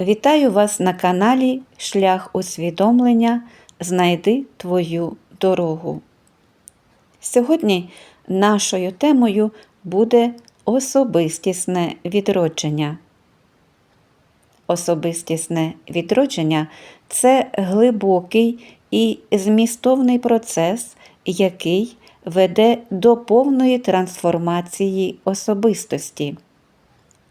Вітаю вас на каналі Шлях усвідомлення Знайди твою дорогу. Сьогодні нашою темою буде особистісне відродження. Особистісне відродження це глибокий і змістовний процес, який веде до повної трансформації особистості.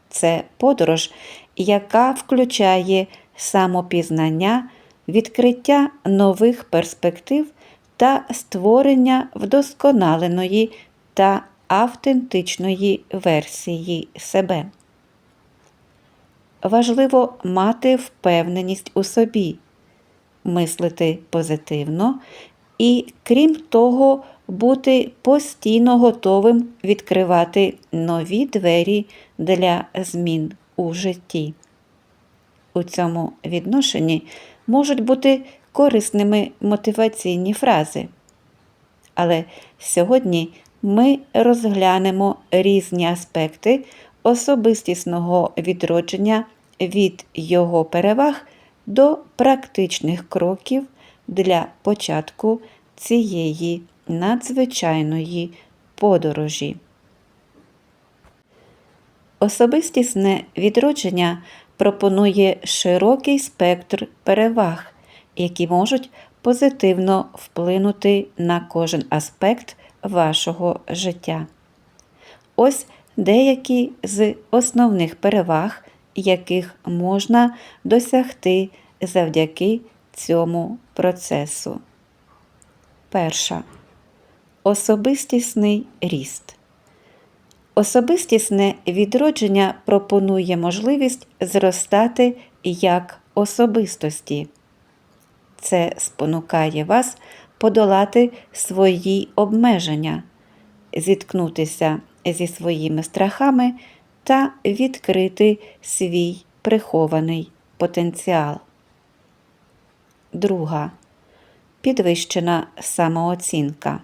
Це подорож, яка включає самопізнання, відкриття нових перспектив та створення вдосконаленої та автентичної версії себе. Важливо мати впевненість у собі, мислити позитивно і, крім того, бути постійно готовим відкривати нові двері для змін у житті. У цьому відношенні можуть бути корисними мотиваційні фрази. Але сьогодні ми розглянемо різні аспекти особистісного відродження від його переваг до практичних кроків для початку цієї надзвичайної подорожі. Особистісне відродження пропонує широкий спектр переваг, які можуть позитивно вплинути на кожен аспект вашого життя. Ось деякі з основних переваг, яких можна досягти завдяки цьому процесу. Перша особистісний ріст. Особистісне відродження пропонує можливість зростати як особистості. Це спонукає вас подолати свої обмеження, зіткнутися зі своїми страхами та відкрити свій прихований потенціал. Друга підвищена самооцінка.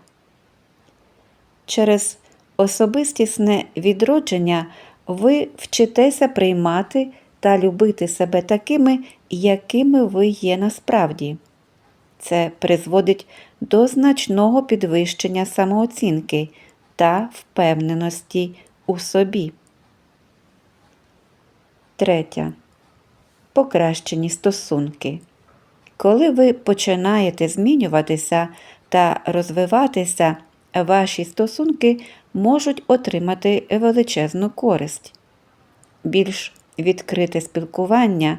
Через особистісне відродження ви вчитеся приймати та любити себе такими, якими ви є насправді. Це призводить до значного підвищення самооцінки та впевненості у собі. Третя. Покращені стосунки. Коли ви починаєте змінюватися та розвиватися, ваші стосунки можуть отримати величезну користь. Більш відкрите спілкування,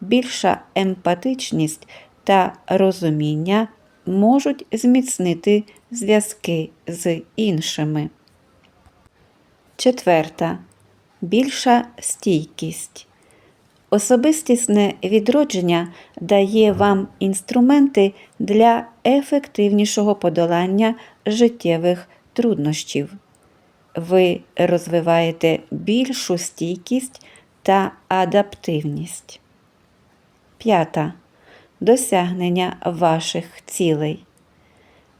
більша емпатичність та розуміння можуть зміцнити зв'язки з іншими. Четверта. Більша стійкість. Особистісне відродження дає вам інструменти для ефективнішого подолання життєвих труднощів. Ви розвиваєте більшу стійкість та адаптивність. П'ята. Досягнення ваших цілей.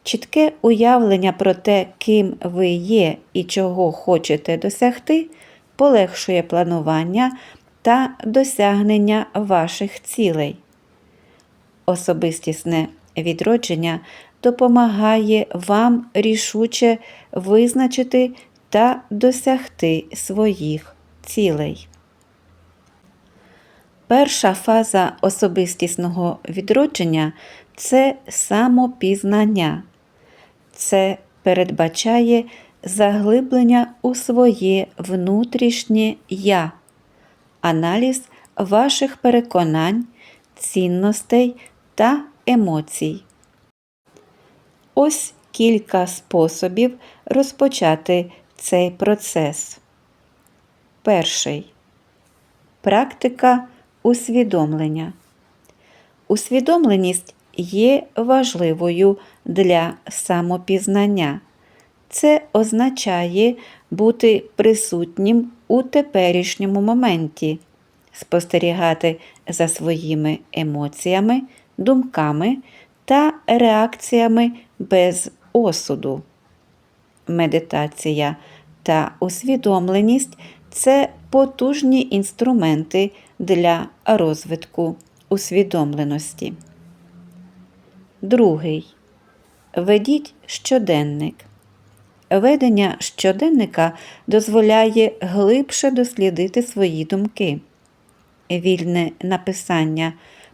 Чітке уявлення про те, ким ви є і чого хочете досягти, полегшує планування та досягнення ваших цілей. Особистісне відродження допомагає вам рішуче визначити та досягти своїх цілей. Перша фаза особистісного відродження це самопізнання. Це передбачає заглиблення у своє внутрішнє я, аналіз ваших переконань, цінностей та емоцій. Ось кілька способів розпочати цей процес. Перший практика усвідомлення. Усвідомленість є важливою для самопізнання. Це означає бути присутнім у теперішньому моменті, спостерігати за своїми емоціями, думками та реакціями без осуду. Медитація та усвідомленість це потужні інструменти для розвитку усвідомленості. Другий. Ведіть щоденник. Ведення щоденника дозволяє глибше дослідити свої думки. Вільне написання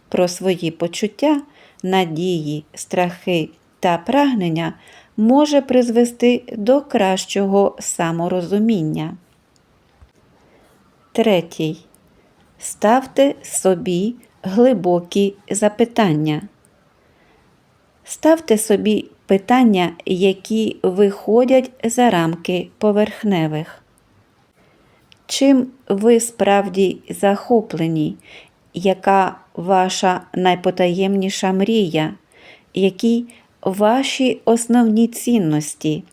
про свої почуття, надії, страхи та прагнення може призвести до кращого саморозуміння. Третій. Ставте собі глибокі запитання. Ставте собі питання, які виходять за рамки поверхневих. Чим ви справді захоплені? Яка ваша найпотаємніша мрія? Які ваші основні цінності?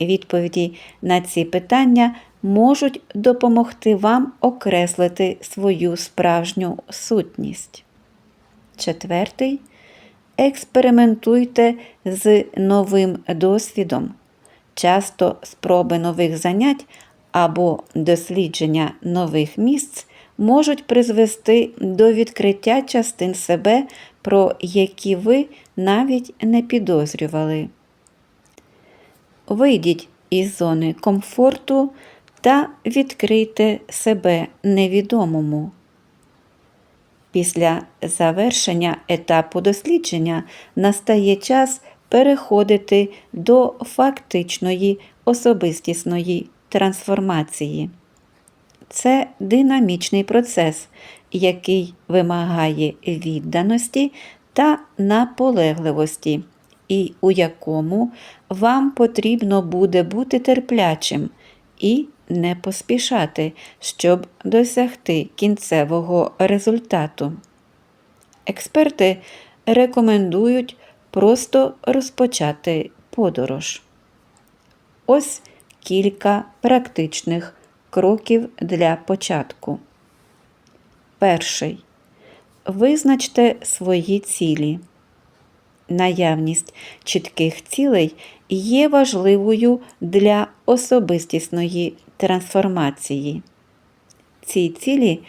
Відповіді на ці питання можуть допомогти вам окреслити свою справжню сутність. Четвертий. Експериментуйте з новим досвідом. Часто спроби нових занять або дослідження нових місць можуть призвести до відкриття частин себе, про які ви навіть не підозрювали. Вийдіть із зони комфорту та відкрийте себе невідомому. Після завершення етапу дослідження настає час переходити до фактичної особистісної трансформації. Це динамічний процес, який вимагає відданості та наполегливості, і у якому вам потрібно буде бути терплячим і не поспішати, щоб досягти кінцевого результату. Експерти рекомендують просто розпочати подорож. Ось кілька практичних кроків для початку. Перший. Визначте свої цілі. Наявність чітких цілей є важливою для особистісної трансформації. Ці цілі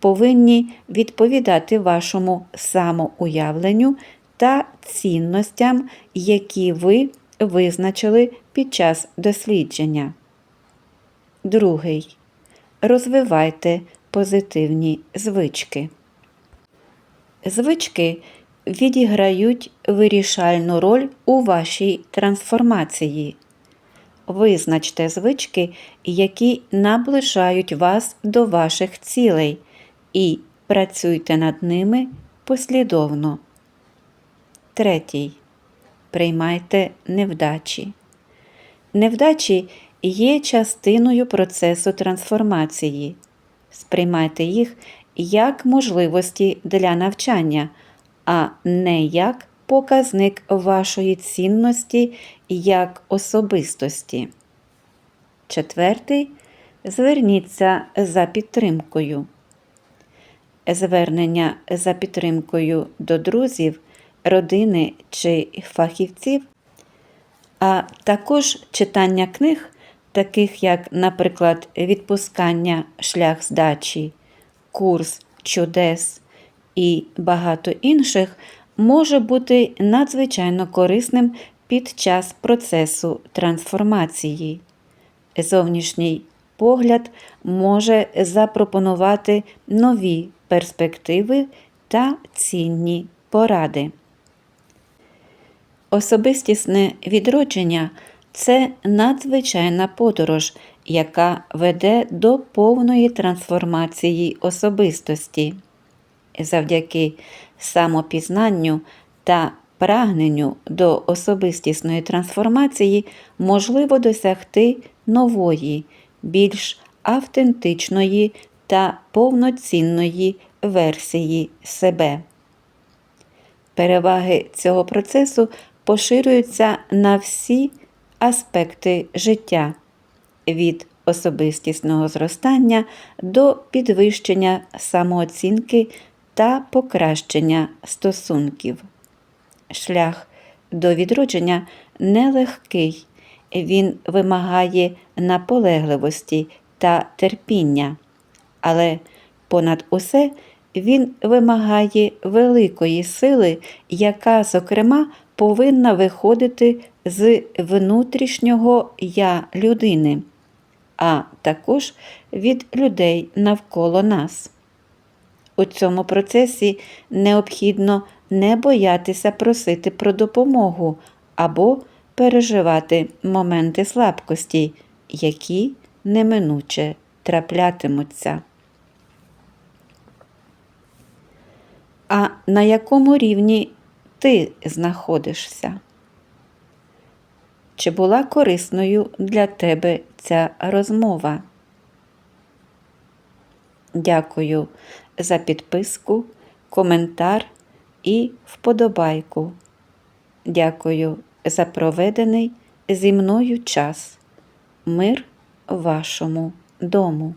повинні відповідати вашому самоуявленню та цінностям, які ви визначили під час дослідження. Другий. Розвивайте позитивні звички. Звички відіграють вирішальну роль у вашій трансформації. Визначте звички, які наближають вас до ваших цілей, і працюйте над ними послідовно. Третій. Приймайте невдачі. Невдачі є частиною процесу трансформації. Сприймайте їх як можливості для навчання, а не як показник вашої цінності як особистості. Четвертий. Зверніться за підтримкою. Звернення за підтримкою до друзів, родини чи фахівців, а також читання книг, таких як, наприклад, відпускання шлях здачі, курс чудес і багато інших, може бути надзвичайно корисним під час процесу трансформації. Зовнішній погляд може запропонувати нові перспективи та цінні поради. Особистісне відродження це надзвичайна подорож, яка веде до повної трансформації особистості. Завдяки самопізнанню та прагненню до особистісної трансформації можливо досягти нової, більш автентичної та повноцінної версії себе. Переваги цього процесу поширюються на всі аспекти життя від особистісного зростання до підвищення самооцінки та покращення стосунків. Шлях до відродження нелегкий, він вимагає наполегливості та терпіння. але понад усе він вимагає великої сили, яка, зокрема, повинна виходити з внутрішнього я людини, а також від людей навколо нас. У цьому процесі необхідно не боятися просити про допомогу або переживати моменти слабкості, які неминуче траплятимуться. А на якому рівні ти знаходишся? Чи була корисною для тебе ця розмова? Дякую за підписку, коментар і вподобайку. Дякую за проведений зі мною час. Мир вашому дому.